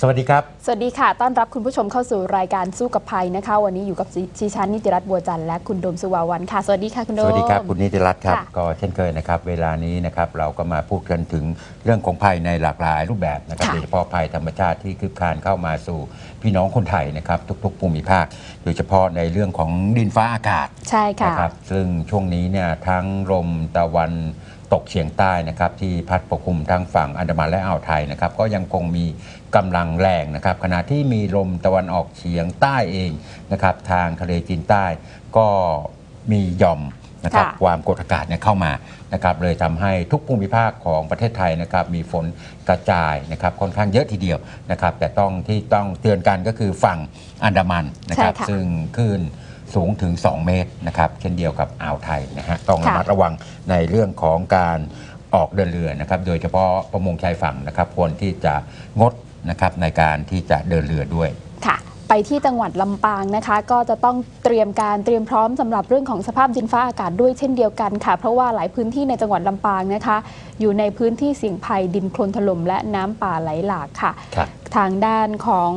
สวัสดีครับ สวัสดีค่ะ ต้อนรับคุณผู้ชมเข้าสู่รายการสู้กับภัยนะคะ วันนี้อยู่กับดิฉันนิติรัตน์บัวจันทร์และคุณโดมสุวาวันค่ะ สวัสดีค่ะคุณโดสมวัสดีครับคุณนิติรัตน์ครับค่ะก็เช่นเคยนะครับ เวลานี้นะครับเราก็มาพูดกันถึงเรื่องของภัยในหลากหลายรูปแบบนะครับค่ะโดยเฉพาะภัยธรรมชาติที่คืบคลานเข้ามาสู่พี่น้องคนไทยนะครับทุกๆภูมิภาค โดยเฉพาะในเรื่องของดินฟ้าอากาศ ใช่ค่ะนะครับซึ่งช่วงนี้เนี่ยทั้งลมตะวันตกเฉียงใต้นะครับที่พัดปกคลุมทั้งฝั่งอันดามันและอ่าวไทยนะครับก็ยังคงมี กำลังแรงนะครับขณะที่มีลมตะวันออกเฉียงใต้เองนะครับทางทะเลจีนใต้ก็มีหย่อมนะครับค่ะความกดอากาศเนี่ยเข้ามานะครับเลยทำให้ทุกภูมิภาคของประเทศไทยนะครับมีฝนกระจายนะครับค่อนข้างเยอะทีเดียวนะครับแต่ต้องที่ต้องเตือนกันก็คือฝั่งอันดามันนะครับใช่ค่ะซึ่งคลื่นสูงถึง 2 เมตรนะครับเช่นเดียวกับอ่าวไทยนะฮะต้องระค่ะมัดระวังในเรื่องของการออกเดินเรือนะครับโดยเฉพาะประมงชายฝั่งนะครับควรที่จะงด นะครับในการที่จะเดินเรือด้วยค่ะไปที่จังหวัดลำปางนะคะ ก็จะต้องเตรียมการเตรียมพร้อมสำหรับเรื่องของสภาพดินฟ้าอากาศด้วยเช่นเดียวกันค่ะ เพราะว่าหลายพื้นที่ในจังหวัดลำปางนะคะ อยู่ในพื้นที่เสี่ยงภัยดินโคลนถล่มและน้ำป่าไหลหลากค่ะครับทางด้านของ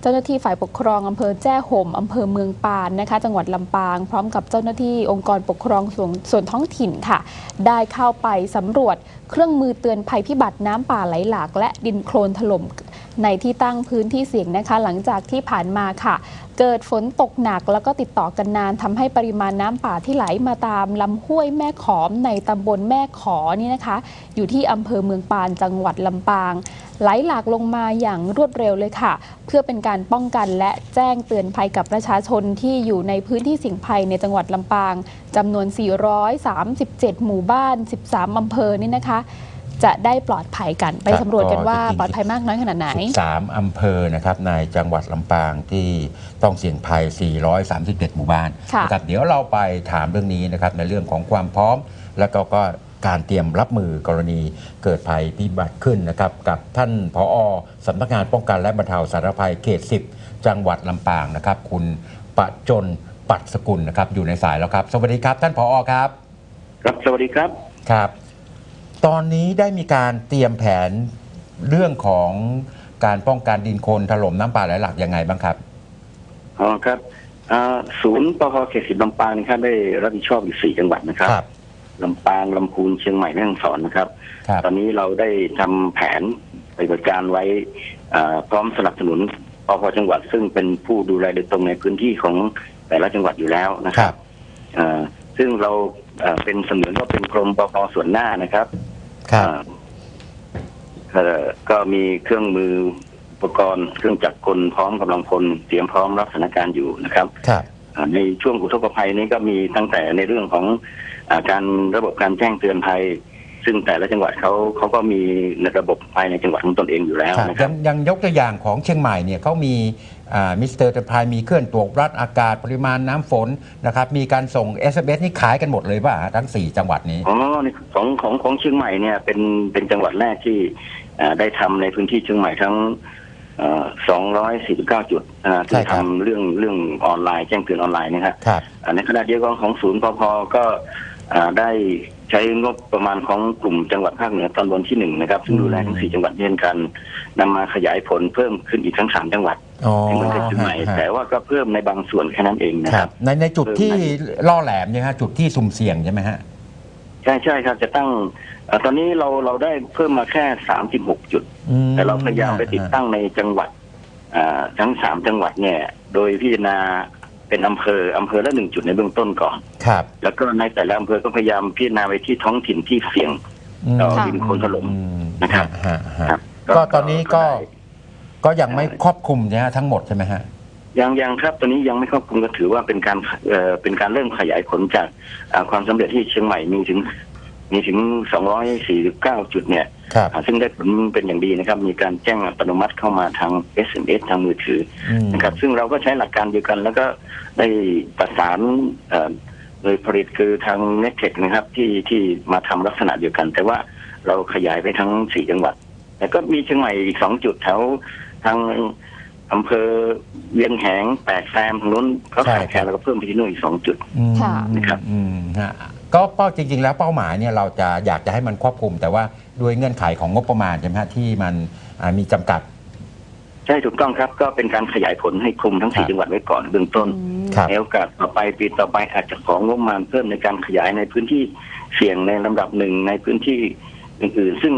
เจ้าหน้าที่ฝ่ายปกครองอำเภอแจ้ห่มอำเภอเมืองปานนะคะ จังหวัดลำปาง พร้อมกับเจ้าหน้าที่องค์กรปกครองส่วนส่วนท้องถิ่นค่ะ ได้เข้าไปสำรวจเครื่องมือเตือนภัยพิบัติน้ำป่าไหลหลาก และดินโคลนถล่ม ในที่ตั้งพื้นที่เสี่ยงนะคะ หลังจากที่ผ่านมาค่ะ เกิดฝนตกหนักแล้วก็ติดต่อกันนานทำให้ปริมาณน้ำป่าที่ไหลมาตามลำห้วยแม่ขอมในตำบลแม่ขอนี่นะคะ อยู่ที่อำเภอเมืองปานจังหวัดลำปาง ไหลหลากลงมาอย่างรวดเร็วเลยค่ะ เพื่อเป็นการป้องกันและแจ้งเตือนภัยกับประชาชนที่อยู่ในพื้นที่เสี่ยงภัยในจังหวัดลำปางจำนวน 437 หมู่บ้าน 13อำเภอนี่นะคะ จะได้ปลอดภัยกัน ไปครับสำรวจกันว่าก็จริงๆปลอดภัยมากน้อยขนาดไหน13อำเภอนะครับในจังหวัดลำปางที่ต้องเสี่ยงภัย 437 หมู่บ้านค่ะนะครับเดี๋ยวเราไปถามเรื่องนี้นะครับในเรื่องของความพร้อม แล้วก็ก็การเตรียมรับมือกรณีเกิดภัยพิบัติขึ้นนะครับกับท่านผอสำนักงานป้องกันและบรรเทาสาธารณภัยเขต 10 จังหวัดลำปางนะครับ คุณประจนปัดสกุลนะครับอยู่ในสายแล้วครับ สวัสดีครับ ท่านผอครับ ครับสวัสดีครับครับ ตอนนี้ได้มีการเตรียมแผนเรื่องของการป้องกันดินโคลนถล่มน้ำป่าไหลหลากยังไงบ้างครับ อ๋อครับอ่าศูนย์ปภเขตสิบลำปางนะครับได้รับผิดชอบอยู่สี่จังหวัดนะครับลำปางลำพูนเชียงใหม่แม่ฮ่องสอนนะครับ ครับ ตอนนี้เราได้ทำแผนปฏิบัติการไว้อ่าพร้อมสนับสนุนปภจังหวัด ซึ่งเป็นผู้ดูแลโดยตรงในพื้นที่ของแต่ละจังหวัดอยู่แล้วนะคครัรับบอ่าซึ่งเราอ่าเป็นเสมือนว่าเป็นกรมปภส่วนหน้านะครับ ครับอ่าเอ่อก็มีเครื่องมืออุปกรณ์เครื่องจักรกลพร้อมกำลังพลเตรียมพร้อมรับสถานการณ์อยู่นะครับครับอ่าในช่วงอุทกภัยนี้ก็มีตั้งแต่ในเรื่องของอาการระบบการแจ้งเตือนภัย ซึ่งแต่ละจังหวัดเขาเขาก็มีระบบภายในจังหวัดของตนเองอยู่แล้วครับนะคยัรับงยังยกตัวอย่างของเชียงใหม่เนี่ยเขามีอ่า มิสเตอร์เตอร์พายมีเครื่องตรวจวัดอากาศปริมาณน้ำฝนนะครับมีการส่ง s อ s นี่ขายกันหมดเลยป่ะฮะทั้ง 4 จังหวัดนี้ อ๋อในของของของเชียงใหม่เนี่ยเป็นเป็นจังหวัดแรกที่อ่าได้ทำในพื้นที่เชียงใหม่ทั้งสองร้อยสี่สิบเก้าจุดอ่าที่ใช่ครับ ทำเรื่องเรื่องออนไลน์แจ้งเตือนออนไลน์นะครับ ครับ อ่าในขณะเดียวกันของศูนย์ปพก็อ่าได้ใช้งบประมาณของกลุ่มจังหวัดภาคเหนือตอนบนที่หนึ่งนะครับ ซึ่งดูแลทั้งสี่จังหวัดเช่นกันนำมาขยายผลเพิ่มขึ้นอีกทั้งสามจังหวัด อ๋อในเมืองเชียงใหม่ฮะ แต่ว่าก็เพิ่มในบางส่วนแค่นั้นเองนะคครัรับ บ ในในจุดที่ล่อแหลมเนี่ยฮะจุดที่สุ่มเสี่ยงใช่ไหมฮะ ใช่ใช่ครับจะตั้งเอ่อตอนนี้เราเราได้เพิ่มมาแค่สามสิบหกจุด อืมแต่เราพยายามไปติดตั้งในจังหวัดอ่าทั้งสามจังหวัดเนี่ย โดยพิจารณาเป็นอำเภออำเภอละหนึ่งจุดในเบื้องต้นก่อน ครับแล้วก็ในแต่ละอำเภอก็พยายามพิจารณาไปที่ท้องถิ่นที่เสี่ยงต่อค่ะดินโคลนถล่มอืมนะครับฮะฮะครับก็ตอนนี้ก็ได้ ก็ยังไม่ครอบคลุมนะฮะทั้งหมดใช่ไหมฮะยังยังครับตอนนี้ยังไม่ครอบคลุมก็ถือว่าเป็นการเอ่อเป็นการเริ่มขยายผลจากอ่าความสำเร็จที่เชียงใหม่มีถึง มีถึง 249 จุดเนี่ยครับ อ่าซึ่งได้ผลเป็นอย่างดีนะครับ มีการแจ้งอัตโนมัติเข้ามาทาง SMS ทางมือถืออืม นะครับ ซึ่งเราก็ใช้หลักการเดียวกัน แล้วก็ได้ประสานเอ่อโดยผลิตคือทาง n e t เ e นะครับที่ที่มาทำลักษณะเดียวกัน แต่ว่าเราขยายไปทั้งสี่จังหวัด แต่ก็มีเชียงใหม่อีกสองจุดแถว ทางอำเภอเวียงแหงแปดแซมทางนู้นก็ใช่ขาดคแครัลบนแล้วก็เพิ่มไปที่นู่นอีกสองจุด อืมค่ะ นะครับ อืมฮะก็เป้าจริง ๆ แล้วเป้าหมายเนี่ยเราจะอยากจะให้มันครอบคลุม แต่ว่าด้วยเงื่อนไขของงบประมาณใช่ไหมฮะที่มันอ่ามีจำกัด ใช่ถูกต้องครับ ก็เป็นการขยายผลให้คลุมทั้งครัสี่บจังหวัดไว้ก่อนเบื้องต้นอืมครับแล้วโอกาสต่อไปปีต่อไปอาจจะของงบประมาณเพิ่มในการขยายในพื้นที่เสี่ยงในลำดับหนึ่งในพื้นที่อื่นๆ ซึ่ง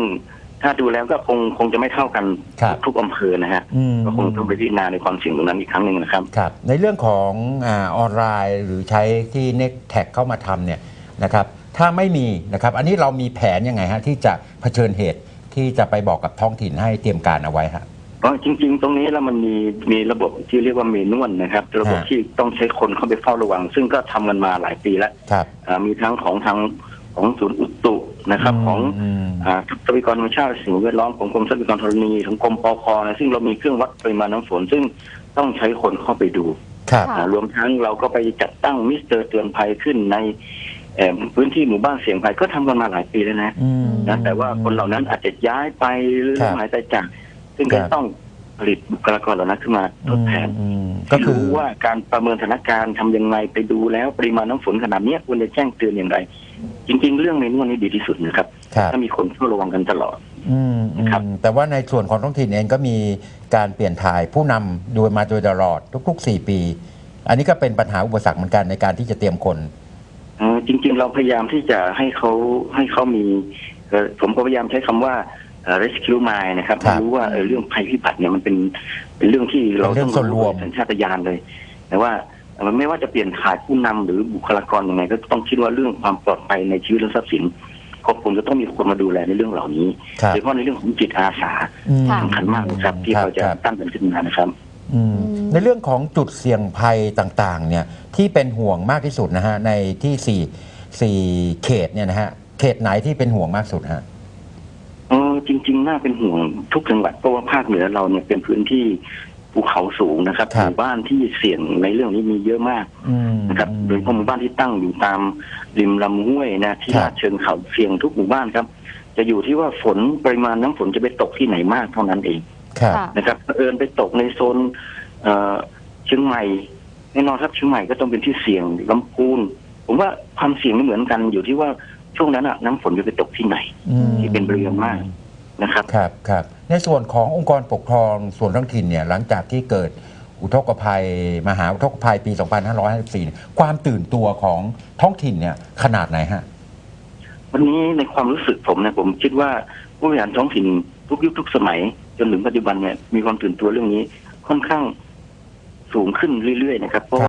ถ้าดูแล้วก็คงคงจะไม่เท่ากันครับทุกอำเภอนะฮะอืม ก็คงต้องไปพิจารณาในความเสี่ยงตรงนั้นอีกครั้งหนึ่งนะครับ ครับในเรื่องของอาออนไลน์หรือใช้ที่ n e c t a g เข้ามาทำเนี่ยนะครับถ้าไม่มีนะครับอันนี้เรามีแผนยังไงฮะที่จะเผชิญเหตุที่จะไปบอกกับท้องถิ่นให้เตรียมการเอาไว้ฮะ เพราะจริง ๆ ตรงนี้แล้วมันมีมีระบบที่เรียกว่าเมนวลนะครับ ระบบฮะ ที่ต้องใช้คนเข้าไปเฝ้าระวัง ซึ่งก็ทำกันมาหลายปีแล้วครับ อ่ามีทั้งของทางของศูนย์อุตุ นะครับ ของมอ่าทรัพยากรธรรมชาติสิ่งแวดล้อมของกรมทรัพยากรธรณีของกรมปพนะซึ่งเรามีเครื่องวัดปริมาณน้ำฝน ซึ่งต้องใช้คนเข้าไปดูครับค่ะอ่ารวมทั้งเราก็ไปจัดตั้งมิสเตอร์เตือนภัยขึ้นในเอ่อพื้นที่หมู่บ้านเสี่ยงภัยก็ทำกันมาหลายปีแล้วนะอืมนะแต่ว่าคนเหล่านั้นอาจจะย้ายไปหรือครับหายไปจาก ซึ่งก็ครับต้อง ผลิตบุคลากรเหล่านั้นขึ้นมาทดแทนอืมก็คือรู้ว่าการประเมินสถานการณ์ทำยังไงไปดูแล้วปริมาณน้ำฝนขนาดเนี้ยควรจะแจ้งเตือนอย่างไร จริง ๆ เรื่องในนวดนี้ดีที่สุดนะครับ ครับ ถ้ามีคนเฝ้าระวังกันตลอด อืมอืมครับ แต่ว่าในส่วนของท้องถิ่นเองก็มีการเปลี่ยนถ่ายผู้นำโดยมาโดยตลอดทุก ๆ 4 ปี อันนี้ก็เป็นปัญหาอุปสรรคเหมือนกันในการที่จะเตรียมคน เอ่อจริง ๆ เราพยายามที่จะให้เขาให้เขามีเอ่อผมก็พยายามใช้คำว่าเอ่อ rescue mind นะครับครับรู้ว่าเอ่อเรื่องภัยพิบัติเนี่ยมันเป็นเป็นเรื่องที่เราเป็นเรื่ต้อองงส่วนรวม สัญชาตญาณเลย แต่ว่าเอ่อไม่ว่าจะเปลี่ยนถ่ายผู้นำหรือบุคลากรยังไงก็ต้องคิดว่าเรื่องความปลอดภัยในชีวิตและทรัพย์สินก็คงจะต้องมีคนมาดูแลในเรื่องเหล่านี้ครับโดยเฉพาะในเรื่องของจิตอาสาอืมค่ะสำคัญมากนะครับ ที่ครับเราจะครับ ตั้งกันขึ้นมานะครับ อืมอืม ในเรื่องของจุดเสี่ยงภัยต่างๆ เนี่ยที่เป็นห่วงมากที่สุดนะฮะในที่สี่สี่เขตเนี่ยนะฮะเขตไหนที่เป็นห่วงมากสุดฮะเออ จริง ๆ น่าเป็นห่วงทุกจังหวัดเพราะว่าภาคเหนือเราเนี่ยเป็นพื้นที่ภูเขาสูงนะครับครัหบมู่บ้านที่เสี่ยงในเรื่องนี้มีเยอะมากอืมนะครับโดยเฉพาะหมู่บ้านที่ตั้งอยู่ตามริมลำห้วยนะที่ครับลาดเชิงเขาเสี่ยงทุกหมู่บ้านครับ จะอยู่ที่ว่าฝนปริมาณน้ำฝนจะไปตกที่ไหนมากเท่านั้นเองครับค่ะนะครับเผอิญไปตกในโซนเอ่อเชียงใหม่แน่นอนครับเชียงใหม่ก็ต้องเป็นที่เสี่ยงลำพูนผมว่าความเสี่ยงไม่เหมือนกันอยู่ที่ว่าช่วงนั้นอะน้ำฝนจะไปตกที่ไหนอืมที่เป็นบริเวณมาก นะครับ ครับครับในส่วนขององค์กรปกครองส่วนท้องถิ่นเนี่ยหลังจากที่เกิดอุทกภัย มหาอุทกภัยปี 2554เนี่ยความตื่นตัวของท้องถิ่นเนี่ยขนาดไหนฮะ วันนี้ในความรู้สึกผมเนี่ยผมคิดว่าผู้บริหารท้องถิ่นทุกยุคทุกสมัย จนถึงปัจจุบันเนี่ยมีความตื่นตัวเรื่องนี้ค่อนข้างสูงขึ้นเรื่อยๆนะครับเพราะว่า